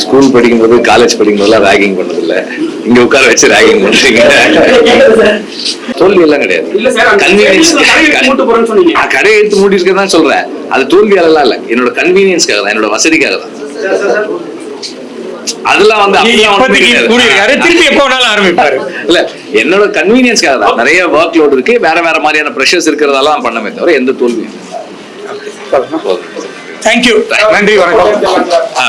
School படிக்கும்போது college படிக்கும்போதெல்லாம் ragging பண்ணதில்ல. இங்க உட்கார வச்சு ரேகிங் பண்றீங்க. தோல்வி எல்லாம் கிடையாது. இல்ல சார், அந்த கன்வீனியன்ஸ் கடை எடுத்து எடுத்து மூடிட்டு தான் சொல்றேன். அது தோல்வியாலலாம் இல்ல. என்னோட கன்வீனியன்ஸ்க்காக தான் என்னோட வசதிக்காக தான். அதெல்லாம் வந்து திருப்பி எப்போ வேணாலும் ஆரம்பிப்பாரு. இல்ல என்னோட கன்வீனியன்ஸ்க்காக தான். நிறைய ஒர்க் லோட் இருக்கு. வேற வேற மாதிரியான ப்ரெஷர்ஸ் இருக்கிறதெல்லாம் பண்ணமே தவிர எந்த தோல்வியும் தேங்க்யூ நன்றி வணக்கம். ஆ.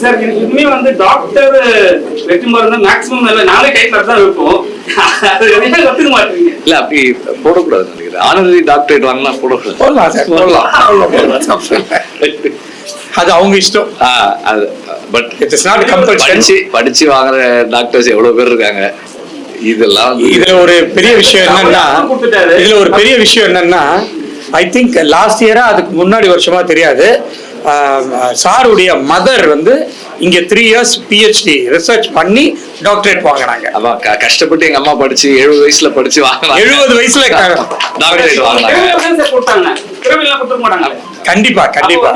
சார் எனக்கு இனிமே வந்து டாக்டர் வெற்றிமாறன் தான் மேக்ஸிமம் நல்ல நாளே டைட்டில் தான் வைப்போம். இல்ல அப்படி போடக்கூடாது நினைக்கிறேன். ஆனரரி டாக்டரேட் வாங்கினா போடக்கூடாது. போடலாம் சார் போடலாம். அது அவங்க இஷ்டம். ஆ, அது but it is not compulsory படிச்சு வாங்குற டாக்டர்ஸ் எவ்வளவு பேர் இருக்காங்க? இதெல்லாம் இதுல ஒரு பெரிய விஷயம் என்னன்னா இதுல ஒரு பெரிய விஷயம் என்னன்னா ஐ திங்க் லாஸ்ட் இயரா அதுக்கு முன்னாடி வருஷமா தெரியாது. சாருடைய மதர் வந்து இங்க த்ரீ இயர்ஸ் பிஹெச்டி ரிசர்ச் பண்ணி டாக்டரேட் வாங்கினாங்க. அதான் கஷ்டப்பட்டு எங்க அம்மா படிச்சு எழுபது வயசுல படிச்சு வாங்கினாங்க எழுபது வயசுல டாக்டரேட் வாங்கினாங்க. கண்டிப்பா கண்டிப்பா.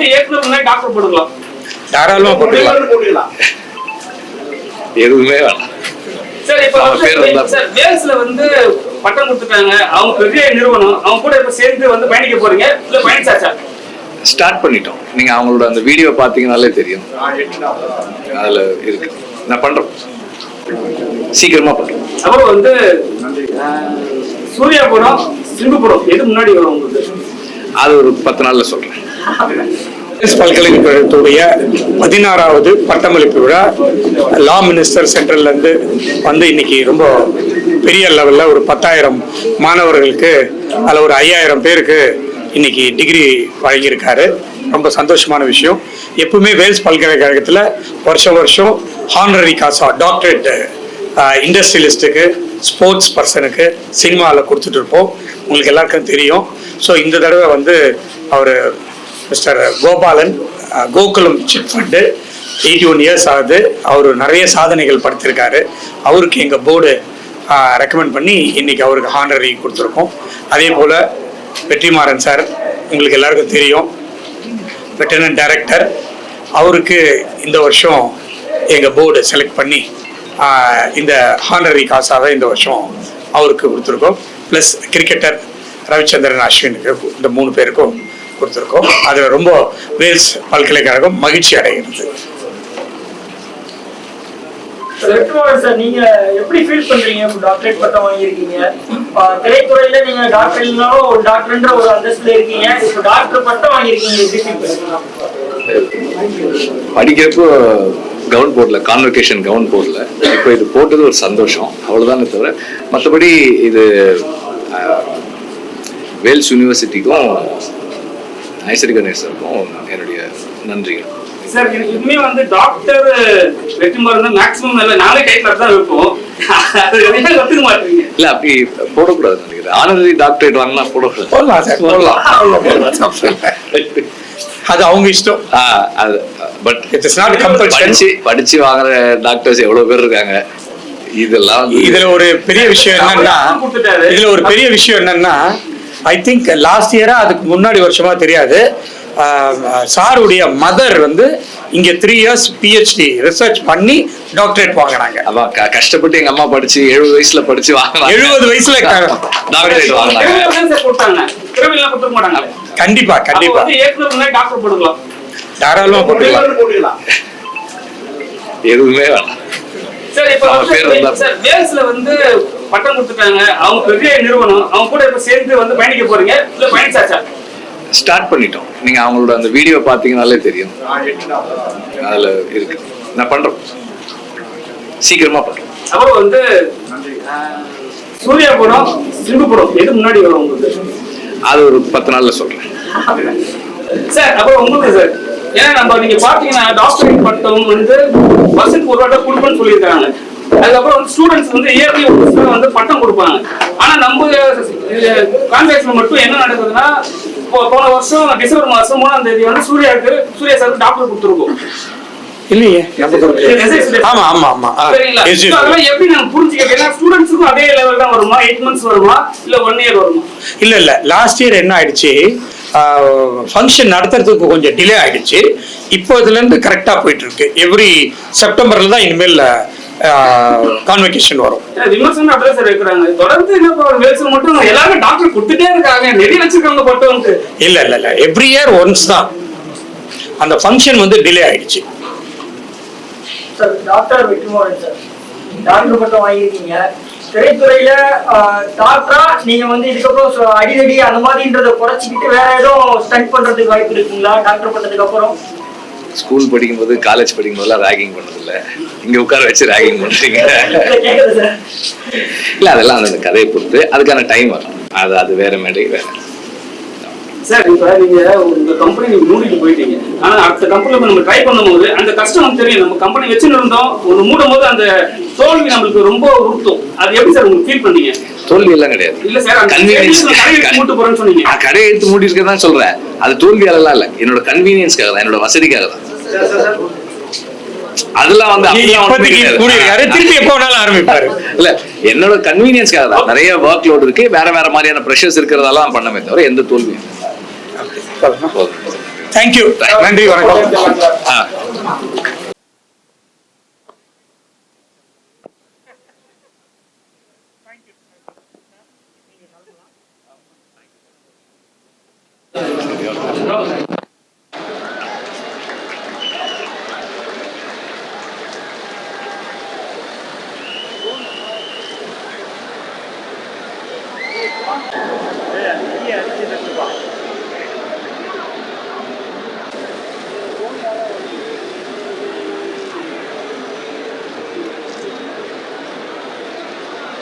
தாராளமா போட்டுக்கலாம். எதுவுமே வேணாம். சார் இப்ப வேல்ஸ்ல வந்து பட்டம் கொடுத்துட்டாங்க. அவங்க பெரிய நிறுவனம். அவங்க கூட இப்ப சேர்ந்து வந்து பயணிக்க போறீங்க. இல்ல பயணிச்சாச்சா? ஸ்டார்ட் பண்ணிட்டோம். நீங்க அவங்களோட அந்த வீடியோ பாத்தீங்கன்னாலே தெரியும். அதுல இருக்கு. நான் பண்றேன். சீக்கிரமா பண்றேன். அப்புறம் வந்து சூர்யா படம் சிம்பு படம் எது முன்னாடி வரும் உங்களுக்கு? அது ஒரு பத்து நாள்ல சொல்றேன். எஸ் பல்கலைக்கழகத்துடைய பதினாறாவது பட்டமளிப்பு விழா. லா மினிஸ்டர் சென்ட்ரல்ல இருந்து வந்து இன்னைக்கு ரொம்ப பெரிய லெவல்ல ஒரு பத்தாயிரம் மாணவர்களுக்கு அதுல ஒரு ஐயாயிரம் பேருக்கு இன்னைக்கு டிகிரி வழங்கியிருக்காரு ரொம்ப சந்தோஷமான விஷயம். எப்பவுமே வேல்ஸ் பல்கலைக்கழகத்தில் வருஷம் வருஷம் ஹானரரி காசா டாக்டரேட் இண்டஸ்ட்ரியலிஸ்ட்டுக்கு ஸ்போர்ட்ஸ் பர்சனுக்கு சினிமாவில் கொடுத்துட்டு இருப்போம். உங்களுக்கு எல்லாருக்கும் தெரியும். ஸோ இந்த தடவை வந்து அவர் mister Gopalan Gokulam chit fund eighty one years ஆகுது. அவர் நிறைய சாதனைகள் படுத்திருக்காரு. அவருக்கு எங்கள் போர்டு ரெக்கமெண்ட் பண்ணி இன்றைக்கி அவருக்கு ஹானரி கொடுத்துருக்கோம். அதே போல் வெற்றிமாறன் சார் உங்களுக்கு எல்லாருக்கும் தெரியும். வெட்டனன் டைரக்டர் அவருக்கு இந்த வருஷம் எங்கள் போர்டு செலக்ட் பண்ணி இந்த ஹானரி காசாக இந்த வருஷம் அவருக்கு கொடுத்துருக்கோம். ப்ளஸ் கிரிக்கெட்டர் ரவிச்சந்திரன் அஸ்வினுக்கு இந்த மூணு பேருக்கும் கொடுத்துருக்கோம். அது ரொம்ப வேல்ஸ் பல்கலைக்கழகம் மகிழ்ச்சி அடைகிறது. சார் நீங்க எப்படி ஃபீல் பண்றீங்க? டாக்டரேட் பட்டம் வாங்கியிருக்கீங்க. திரைத்துறையில நீங்க டாக்டர் இல்லைனாலும் ஒரு டாக்டர்ன்ற ஒரு அந்தஸ்துல இருக்கீங்க. இப்ப டாக்டர் பட்டம் வாங்கியிருக்கீங்க. படிக்கிறப்போ கவர்ன் போர்டில் கான்வெகேஷன் கவர்ன் போர்டில் இப்போ இது போட்டது ஒரு சந்தோஷம். அவ்வளோதானே தவிர மற்றபடி இது வேல்ஸ் யூனிவர்சிட்டிக்கும் ஐசரி கணேசருக்கும் என்னுடைய நன்றிகள். சார் எனக்கு இனிமே வந்து டாக்டர் வெற்றிமாறன் தான் மேக்ஸிமம் நாளே டைட்டில் தான் வைப்போம் இல்ல அப்படி போடக்கூடாது நினைக்கிறேன். ஆனரரி டாக்டரேட் வாங்கினா போடக்கூடாது. போடலாம் சார் போடலாம். அது அவங்க இஷ்டம். ஆ, அது but it is not compulsory படிச்சு படிச்சு வாங்குற டாக்டர்ஸ் எவ்வளவு பேர் இருக்காங்க? இதெல்லாம் இதுல ஒரு பெரிய விஷயம் என்னன்னா. இதுல ஒரு பெரிய விஷயம் என்னன்னா ஐ திங்க் லாஸ்ட் இயரா அதுக்கு முன்னாடி வருஷமா தெரியாது சாருடைய மதர் வந்து இங்க த்ரீ இயர்ஸ் பிஹெச்டி ரிசர்ச் பண்ணி டாக்டரேட் வாங்கினாங்க. அதான் கஷ்டப்பட்டு எங்க அம்மா படிச்சு எழுபது வயசுல படிச்சு வாங்கினாங்க எழுபது வயசுல டாக்டரேட் வாங்கினாங்க. கண்டிப்பா கண்டிப்பா. தாராளமா போட்டுக்கலாம். எதுவுமே வேணாம். சார் இப்ப வேல்ஸ்ல வந்து பட்டம் கொடுத்துட்டாங்க அவங்க பெரிய நிறுவனம். அவங்க கூட இப்ப சேர்ந்து வந்து பயணிக்க போறீங்க. இல்ல பயணிச்சாச்சா? ஸ்டார்ட் பண்ணிட்டோம். நீங்க அவங்களோட அந்த வீடியோ பாத்தீங்கன்னாலே தெரியும். அதுல இருக்கு. நான் பண்றேன். சீக்கிரமா பண்றேன். அப்புறம் வந்து சூர்யா படம் சிம்பு படம் எது முன்னாடி வரும் உங்களுக்கு? அது ஒரு பத்து நாள்ல சொல்றேன். சார் அப்புறம் உங்களுக்கு சார் ஏன்னா நம்ம நீங்க பாத்தீங்கன்னா டாக்டரேட் பட்டம் வந்து வருஷத்துக்கு ஒரு வாட்டம் கொடுப்பேன்னு சொல்லியிருக்காங்க. அதுக்கப்புறம் வந்து ஸ்டூடெண்ட்ஸ் வந்து இயர்லி ஒரு வருஷம் வந்து பட்டம் கொடுப்பாங்க. ஆனா நம்ம கான்ட்ராக்ட்ல மட்டும் என்ன நடக்குதுன்னா போன வருஷம் டிசம்பர் மாசம் மூணாம் தேதி வந்து சூர்யாவுக்கு சூர்யா சாருக்கு டாக்டர் கொடுத்துருக்கோம் இல்லையே. ஆமா ஆமா ஆமா. அதெல்லாம் எப்படி நான் புரிஞ்சுக்கிறேன் ஸ்டூடெண்ட்ஸுக்கும் அதே லெவல் தான் வருமா? எயிட் மந்த்ஸ் வருமா? இல்ல ஒன் இயர் வருமா? இல்ல இல்ல. லாஸ்ட் இயர் என்ன ஆயிடுச்சு? ஃபங்க்ஷன் நடத்துறதுக்கு கொஞ்சம் டிலே ஆயிடுச்சு. இப்போ இதுலேருந்து கரெக்டாக போயிட்டு இருக்கு. எவ்ரி செப்டம்பரில் தான் இனிமேல் கான்வெகேஷன் வரும். விமர்சனம் அப்படிதான் சார் வைக்கிறாங்க. தொடர்ந்து என்ன மட்டும் எல்லாருமே டாக்டர் கொடுத்துட்டே இருக்காங்க. நிறைய வச்சிருக்காங்க பட்டவங்க இல்லை இல்லை இல்லை. எவ்ரி இயர் ஒன்ஸ் தான். அந்த ஃபங்க்ஷன் வந்து டிலே ஆயிடுச்சு. Sir doctor Vetrimohan sir doctor பட்டம் வாங்கியிருக்கீங்க திரைத்துறையில டாக்டரா நீங்க வந்து இதுக்கப்புறம் சொ- அடிதடி அந்த மாதிரின்றத குறைச்சிக்கிட்டு வேற ஏதோ ஸ்டண்ட் பண்றதுக்கு வாய்ப்பு இருக்குங்களா? டாக்டர் பட்டத்துக்கு அப்புறம்? ஸ்கூல் படிக்கும்போது காலேஜ் படிக்கும்போதெல்லாம் ரேகிங் பண்ணதில்ல. இங்க உட்கார வச்சு ரேகிங் பண்றீங்க. இல்ல, அதெல்லாம் அந்த கதையை பொறுத்து. அதுக்கான டைம் வரும். அது அது வேற மேடை வேற சார் இப்ப நீங்க உங்க கம்பெனி மூடிட்டு போயிட்டீங்க. ஆனா அடுத்த கம்பெனில நம்ம ட்ரை பண்ணும்போது அந்த கஷ்டம் நமக்கு தெரியும். நம்ம கம்பெனி வச்சுன்னு இருந்தோம் ஒன்று மூடும் போது அந்த தோல்வி நம்மளுக்கு ரொம்ப உறுத்தும். அது எப்படி சார் உங்களுக்கு ஃபீல் பண்ணீங்க? தோல்வி எல்லாம் கிடையாது. இல்ல சார் கடை வச்சு மூட்டு போறேன்னு சொன்னீங்க. நான் கடையை எடுத்து மூடி இருக்கதான் சொல்றேன். அது தோல்வியாலலாம் இல்ல. என்னோட கன்வீனியன்ஸ்க்காக தான் என்னோட வசதிக்காக தான். அதெல்லாம் வந்து திருப்பி எப்போ வேணாலும் ஆரம்பிப்பாரு. இல்ல என்னோட கன்வீனியன்ஸ்க்காக தான். நிறைய ஒர்க் லோட் இருக்கு. வேற வேற மாதிரியான ப்ரெஷர்ஸ் இருக்கிறதெல்லாம் பண்ணமே தவிர எந்த தோல்வியும். தேங்க்யூ நன்றி வணக்கம். 吧。